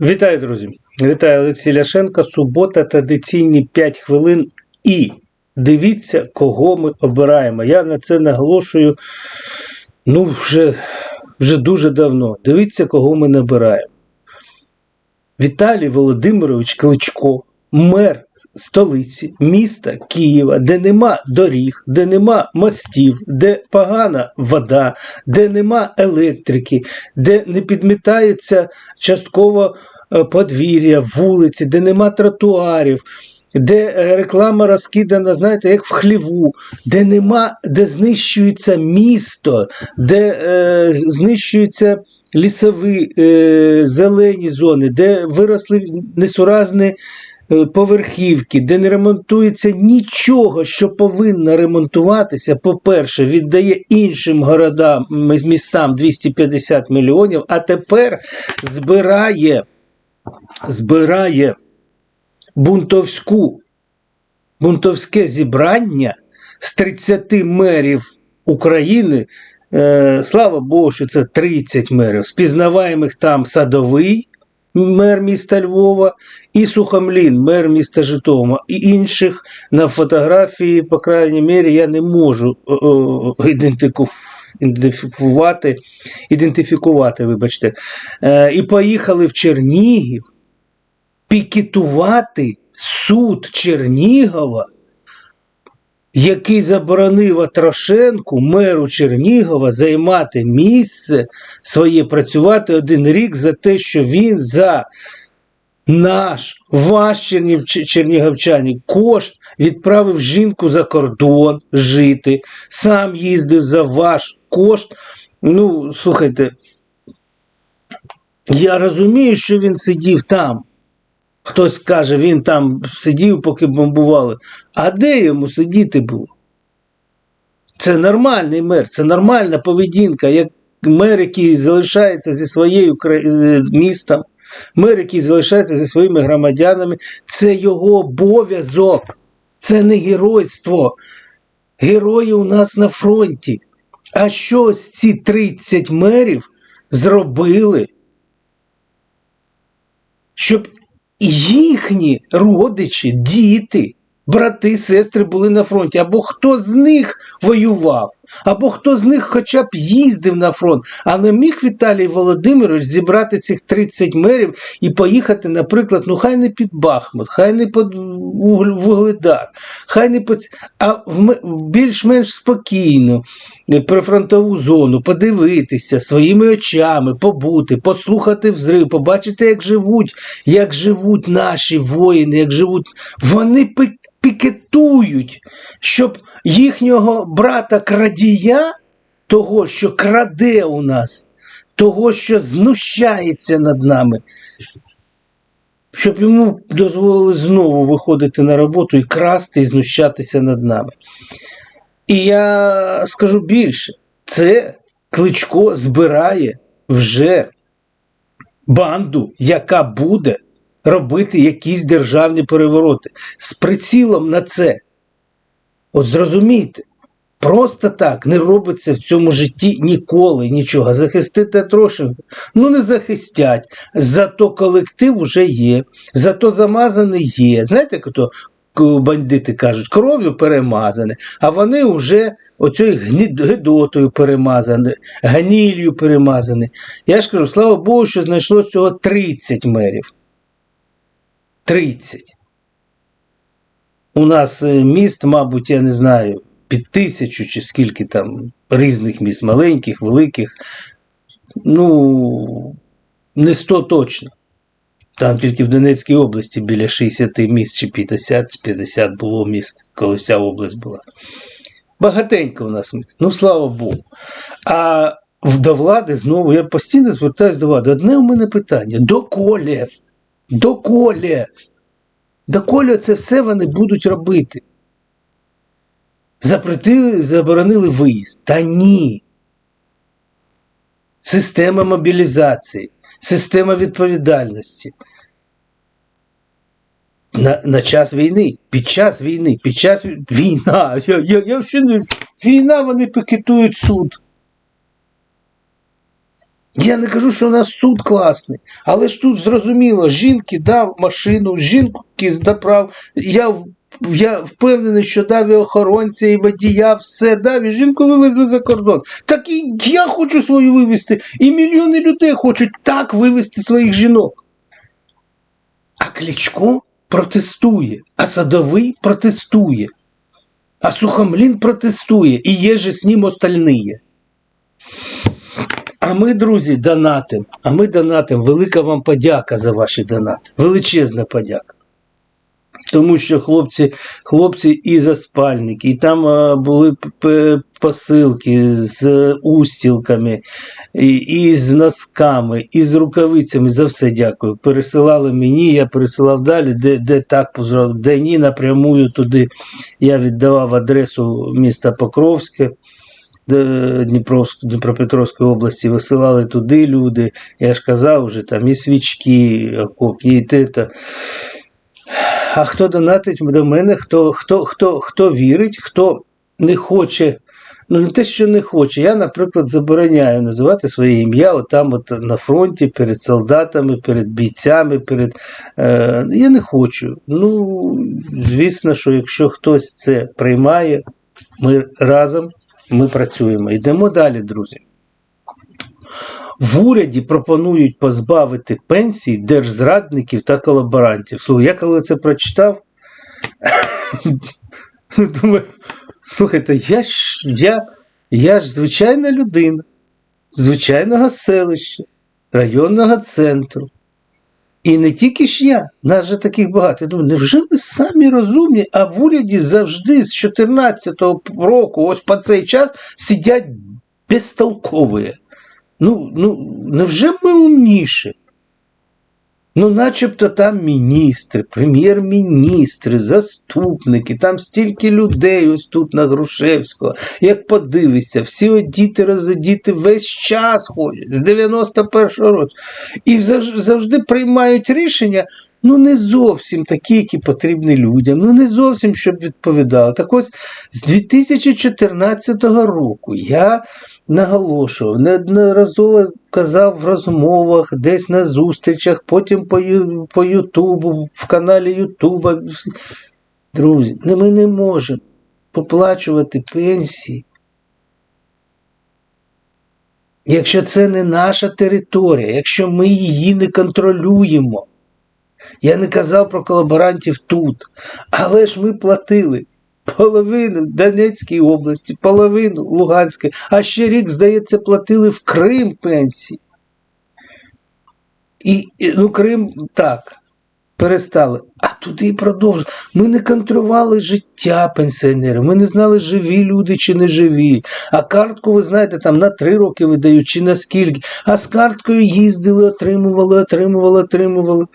Вітаю, друзі! Вітаю Олексій Ляшенко. Субота, традиційні 5 хвилин. І дивіться, кого ми обираємо. Я на це наголошую ну, вже, вже дуже давно. Дивіться, кого ми набираємо. Віталій Володимирович Кличко, мер столиці міста Києва, де нема доріг, де нема мостів, де погана вода, де нема електрики, де не підмітається частково е, подвір'я, вулиці, де нема тротуарів. Де е, реклама розкидана, знаєте, як в хліву, де нема, де знищується місто, де е, знищуються лісові е, зелені зони, де виросли несуразні поверхівки, де не ремонтується нічого, що повинно ремонтуватися, по-перше, віддає іншим городам, містам 250 мільйонів, а тепер збирає, збирає бунтовську, бунтовське зібрання з 30 мерів України. Е, слава Богу, що це 30 мерів. Спізнаваємих там садовий мер міста Львова і Сухомлін, мер міста Житомира. І інших на фотографії, по крайній мірі, я не можу о, ідентику- ідентифікувати, ідентифікувати, вибачте. Е, і поїхали в Чернігів пікетувати суд Чернігова, який заборонив Атрошенку, меру Чернігова, займати місце своє, працювати один рік за те, що він за наш, ваш чернігівчані, кошт відправив жінку за кордон жити, сам їздив за ваш кошт. Ну, слухайте, я розумію, що він сидів там. Хтось каже, він там сидів, поки бомбували. А де йому сидіти було? Це нормальний мер, це нормальна поведінка, як мер, який залишається зі своєю е, містом, мер, який залишається зі своїми громадянами. Це його обов'язок, це не геройство. Герої у нас на фронті. А що ось ці 30 мерів зробили, щоб їхні родичі, діти, брати, сестри були на фронті, або хто з них воював, або хто з них хоча б їздив на фронт, а не міг Віталій Володимирович зібрати цих 30 мерів і поїхати, наприклад, ну хай не під Бахмут, хай не під Вугледар, хай не під, а більш-менш спокійно е, прифронтову зону, подивитися своїми очами, побути, послухати взрив, побачити, як живуть, як живуть наші воїни, як живуть. Вони пи- пікетують, щоб їхнього брата крадія, того, що краде у нас, того, що знущається над нами, щоб йому дозволили знову виходити на роботу і красти, і знущатися над нами. І я скажу більше, це Кличко збирає вже банду, яка буде робити якісь державні перевороти з прицілом на це. От зрозумійте, просто так не робиться в цьому житті ніколи нічого. Захистити Трошенка, ну не захистять. Зато колектив уже є, зато замазаний є. Знаєте, як то к- бандити кажуть, кров'ю перемазане, а вони вже оцею гидотою перемазані, ганілью перемазані. Я ж кажу, слава Богу, що знайшлося цього 30 мерів. 30. У нас е, міст, мабуть, я не знаю, під тисячу чи скільки там різних міст, маленьких, великих. Ну, не 100 точно. Там тільки в Донецькій області біля 60 міст чи 50, 50 було міст, коли вся область була. Багатенько у нас міст. Ну, слава Богу. А до влади знову я постійно звертаюся до влади. Одне у мене питання: доколе? Доколе? Доколе це все вони будуть робити? Запретили, заборонили виїзд. Та ні. Система мобілізації, система відповідальності. На, на час війни, під час війни, під час вій- війна. Я, я, я ще не, війна, вони пікетують суд. Я не кажу, що у нас суд класний, але ж тут зрозуміло, жінки дав машину, жінки заправ. Я, я впевнений, що дав і охоронця, і водія, все дав, і жінку вивезли за кордон. Так і я хочу свою вивезти, і мільйони людей хочуть так вивезти своїх жінок. А Кличко протестує, а Садовий протестує, а Сухомлін протестує, і є же з ним остальні. А ми, друзі, донатим. А ми донатим. Велика вам подяка за ваші донати. Величезна подяка. Тому що хлопці, хлопці і за спальники, і там були посилки з устілками, і, і з носками, і з рукавицями. За все дякую. Пересилали мені, я пересилав далі, де, де так позрав, де ні, напрямую туди. Я віддавав адресу міста Покровське. Дніпропетровської області висилали туди люди. Я ж казав вже там і свічки, окопні, і те. А хто донатить до мене, хто, хто, хто, хто вірить, хто не хоче, ну не те, що не хоче. Я, наприклад, забороняю називати своє ім'я отам от на фронті, перед солдатами, перед бійцями, перед. Е, я не хочу. Ну, звісно, що якщо хтось це приймає, ми разом ми працюємо. Йдемо далі, друзі. В уряді пропонують позбавити пенсій держзрадників та колаборантів. Слухай, я коли це прочитав, думаю, слухайте, я ж, я, я ж звичайна людина, звичайного селища, районного центру. І не тільки ж я, нас же таких багато. Я думаю, невже ви самі розумні, а в уряді завжди з 2014 року, ось по цей час, сидять безтолкові. Ну, ну, невже ми умніші? Ну, начебто там міністри, прем'єр-міністри, заступники, там стільки людей ось тут на Грушевського. Як подивишся, всі одіти, розодіти весь час ходять, з 91-го року. І завжди приймають рішення, ну не зовсім такі, які потрібні людям, ну не зовсім, щоб відповідали. Так ось з 2014 року я наголошував, неодноразово казав в розмовах, десь на зустрічах, потім по, по Ютубу, в каналі Ютуба. Друзі, ну, ми не можемо поплачувати пенсії. Якщо це не наша територія, якщо ми її не контролюємо. Я не казав про колаборантів тут, але ж ми платили половину Донецькій області, половину в Луганській, а ще рік, здається, платили в Крим пенсії. І, ну, Крим так, перестали. А туди і продовжили. Ми не контролювали життя пенсіонерів, ми не знали, живі люди чи не живі. А картку, ви знаєте, там на три роки видають чи на скільки. А з карткою їздили, отримували, отримували, отримували.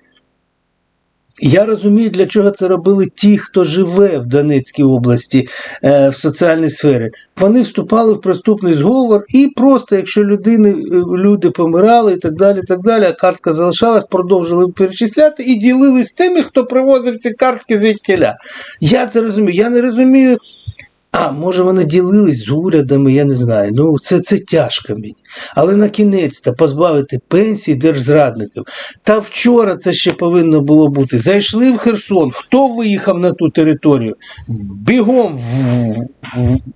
Я розумію, для чого це робили ті, хто живе в Донецькій області е, в соціальній сфері. Вони вступали в преступний зговор і просто, якщо людини, е, люди помирали і так далі, і так далі, а картка залишалась, продовжили перечисляти і ділились тими, хто привозив ці картки звідтіля. Я це розумію. Я не розумію. А, може, вони ділились з урядами, я не знаю. Ну, це, це тяжко мені. Але на кінець-то позбавити пенсії держзрадників. Та вчора це ще повинно було бути. Зайшли в Херсон. Хто виїхав на ту територію? Бігом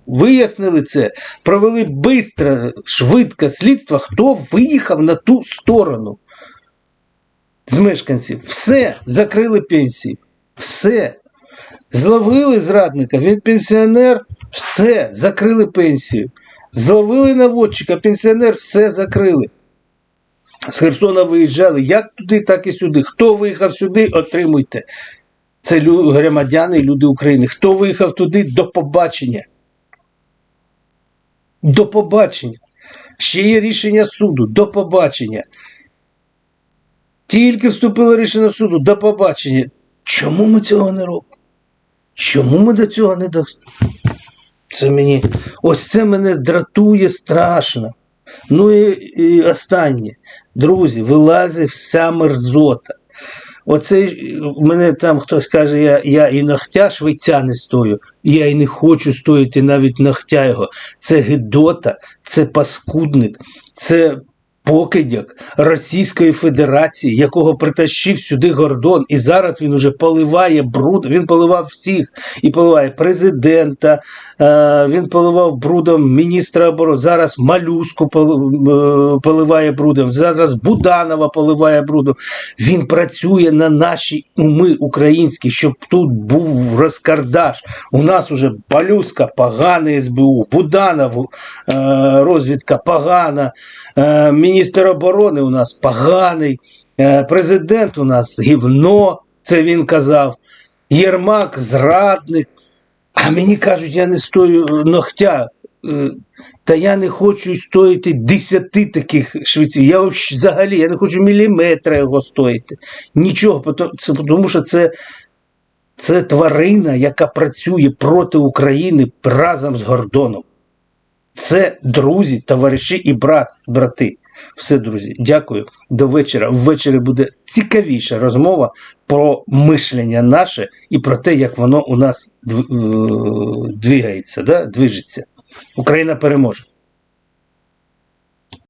вияснили це, провели бистро, швидко слідство, хто виїхав на ту сторону з мешканців. Все, закрили пенсії. Все. Зловили зрадника, він пенсіонер, все, закрили пенсію. Зловили наводчика, пенсіонер, все закрили. З Херсона виїжджали як туди, так і сюди. Хто виїхав сюди, отримуйте. Це громадяни і люди України. Хто виїхав туди, до побачення. До побачення. Ще є рішення суду, до побачення. Тільки вступило рішення суду, до побачення. Чому ми цього не робимо? Чому ми до цього не до. Це мені. Ось це мене дратує страшно. Ну і, і останнє. Друзі, вилазить вся мерзота. Оце мене там хтось каже, я, я і ногтя швейця не стою, і я і не хочу стояти навіть ногтя його. Це гидота, це паскудник, це покидьок Російської Федерації, якого притащив сюди Гордон, і зараз він уже поливає бруд. Він поливав всіх і поливає президента. е, Він поливав брудом міністра оборони. Зараз малюску е, поливає брудом. Зараз Буданова поливає брудом. Він працює на наші уми українські, щоб тут був розкардаш. У нас уже Балюска, поганий СБУ, Буданов, е, розвідка погана, е, міністр оборони у нас поганий, е, президент у нас гівно, це він казав. Єрмак зрадник. А мені кажуть, я не стою ногтя. Е, Та я не хочу стоїти десяти таких швейців. Я взагалі я не хочу міліметра його стоїти. Нічого, тому що це, це тварина, яка працює проти України разом з Гордоном. Це друзі, товариші і брат, брати. Все, друзі, дякую. До вечора. Ввечері буде цікавіша розмова про мишлення наше і про те, як воно у нас е, двигається, да? движеться. Україна переможе.